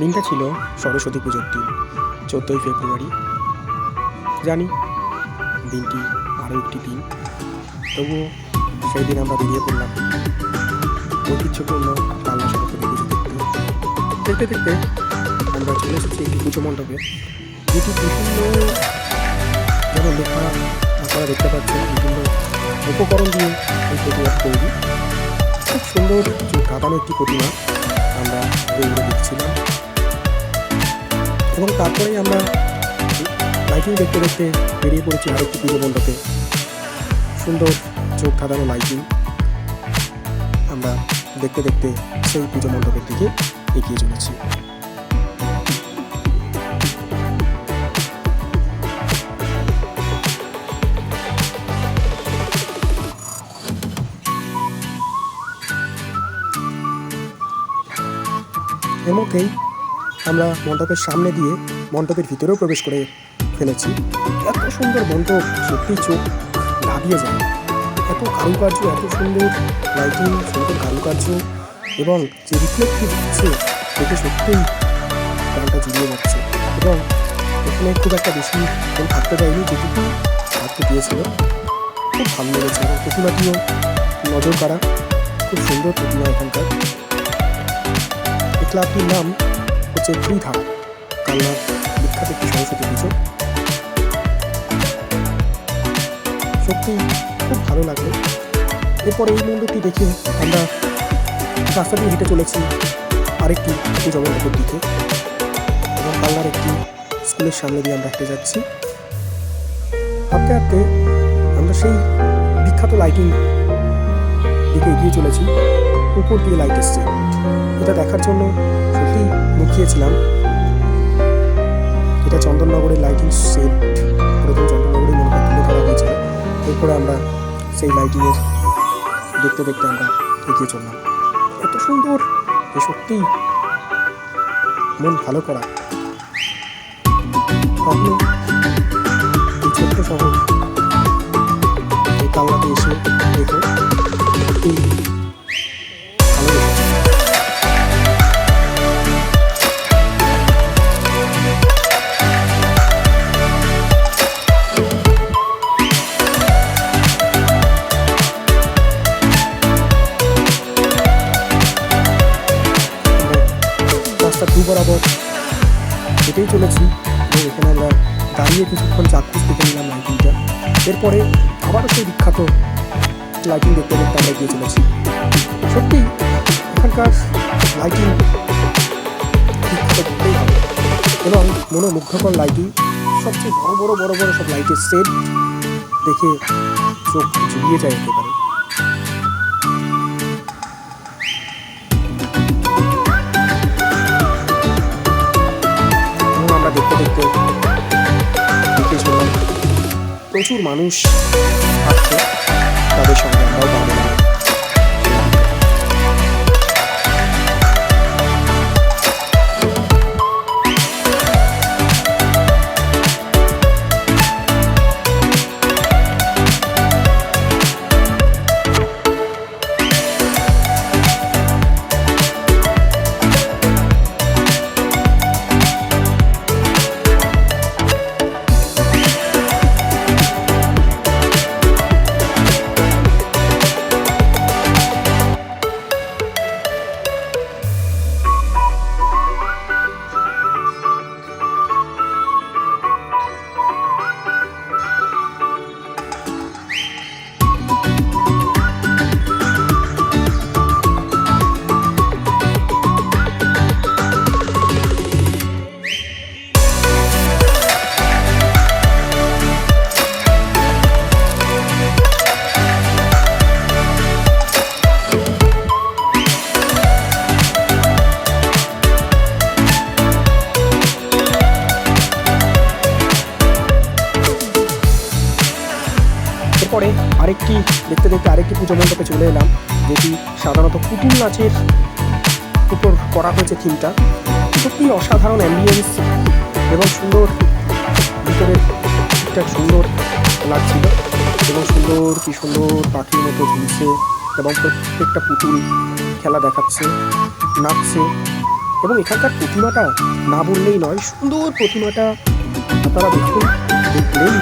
দিনটা ছিল সরস্বতী পুজোর দিন, চোদ্দোই ফেব্রুয়ারি। জানি, দিনটি আরও একটি দিন। তবুও সেই দিন আমরা বেরিয়ে পড়লাম। ঐতিহ্যপূর্ণ কালনা সরস্বতী পুজো দেখতে। দেখতে দেখতে আমরা চলে এসেছি একটি পুজো মণ্ডপে, যেটি বিভিন্ন যেন লেখা আপনারা দেখতে পাচ্ছেন, বিভিন্ন উপকরণ দিয়ে এই প্রতিমাটি তৈরি। খুব সুন্দর যে কাঁদানো একটি প্রতিমা। আমরা দৌড়ে দেখছিলাম। এবং তারপরেই আমরা লাইটিং দেখতে দেখতে বেরিয়ে পড়েছি আরও একটি পুজো মণ্ডপে সুন্দর চোখ খাদানো লাইটিং আমরা দেখতে দেখতে সেই পুজো মণ্ডপের দিকে এগিয়ে চলেছি। এর মধ্যেই আমরা মণ্ডপের সামনে দিয়ে মণ্ডপের ভিতরেও প্রবেশ করে ফেলেছি। এত সুন্দর মণ্ডপ সত্যি চোখ লাভিয়ে যায়। এত কারুকার্য, এত সুন্দর লাইটিং সুন্দর কারুকার্য এবং যে রিফ্লেক্টিভ হচ্ছে দেখে সত্যিই প্রাণটা জুড়িয়ে যাচ্ছে। এবং এখানে খুব একটা বেশি কেউ থাকতে দেয়নি, যেটুকু থাকতে দিয়েছিল। খুব ভালো লেগেছে। এবং প্রতিমাটিও নজর কাড়া খুব সুন্দর প্রতিমা এখানকার। ক্লাবটির নাম হচ্ছে ত্রিধাম। কালনার বিখ্যাত একটি সরস্বতী পুজো সত্যি খুব ভালো লাগল। এরপরে এই মন্দিরটি দেখে আমরা রাস্তা দিয়ে হেঁটে চলেছি আরেকটি পূজা মণ্ডপের দিকে। এবং কালনার একটি স্কুলের সামনে দিয়ে আমরা হেঁটে যাচ্ছি। হাঁটতে হাঁটতে আমরা সেই বিখ্যাত লাইটিং দিকে এগিয়ে চলেছি। উপর দিয়ে লাইট এসছে। এটা দেখার জন্য সত্যি মুখিয়েছিলাম এটা চন্দননগরের লাইটিং সেট প্রথম চন্দননগরে মনে হয় তুলে ধরা হয়েছিল এরপরে আমরা সেই লাইটিংয়ের দেখতে দেখতে আমরা এগিয়ে চললাম। এত সুন্দর যে সত্যিই মন ভালো করা। ছোট্ট শহর, এই এসে দেখো হেঁটেই চলেছি এবং এখানে আমরা দাঁড়িয়ে কিছুক্ষণ চাক্ষুষ দেখে নিলাম লাইটিংটা এরপরে আবারও সেই বিখ্যাত লাইটিং দেখতে দেখতে আমরা গিয়ে চলেছি। সত্যি এখানকার লাইটিং করতেই হবে। এবং মনোমুগ্ধকর লাইটিং সবচেয়ে বড় বড় বড় বড় সব লাইটের সেট দেখে চোখ জুড়িয়ে যায় একেবারে। প্রচুর মানুষ। এরপরে আরেকটি, দেখতে দেখতে আরেকটি পুজো মণ্ডপে চলে এলাম, যেটি সাধারণত পুতুল নাচের উপর করা হয়েছে থিমটা। সত্যি অসাধারণ অ্যাম্বিয়েন্স এবং সুন্দর ভিতরে ঠিকঠাক সুন্দর লাগছিল এবং সুন্দর কি সুন্দর পাখির মতো ঝুলছে এবং প্রত্যেকটা পুতুল খেলা দেখাচ্ছে, নাচছে এবং এখানকার প্রতিমাটা না বললেই নয়, সুন্দর প্রতিমাটা আপনারা দেখুন, দেখলেই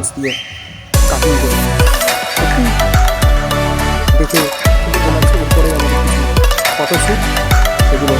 কাগজ দিয়ে কাটিং করি দেখে উপরে আমাদের কিছু ফটোশ্যুট এগুলো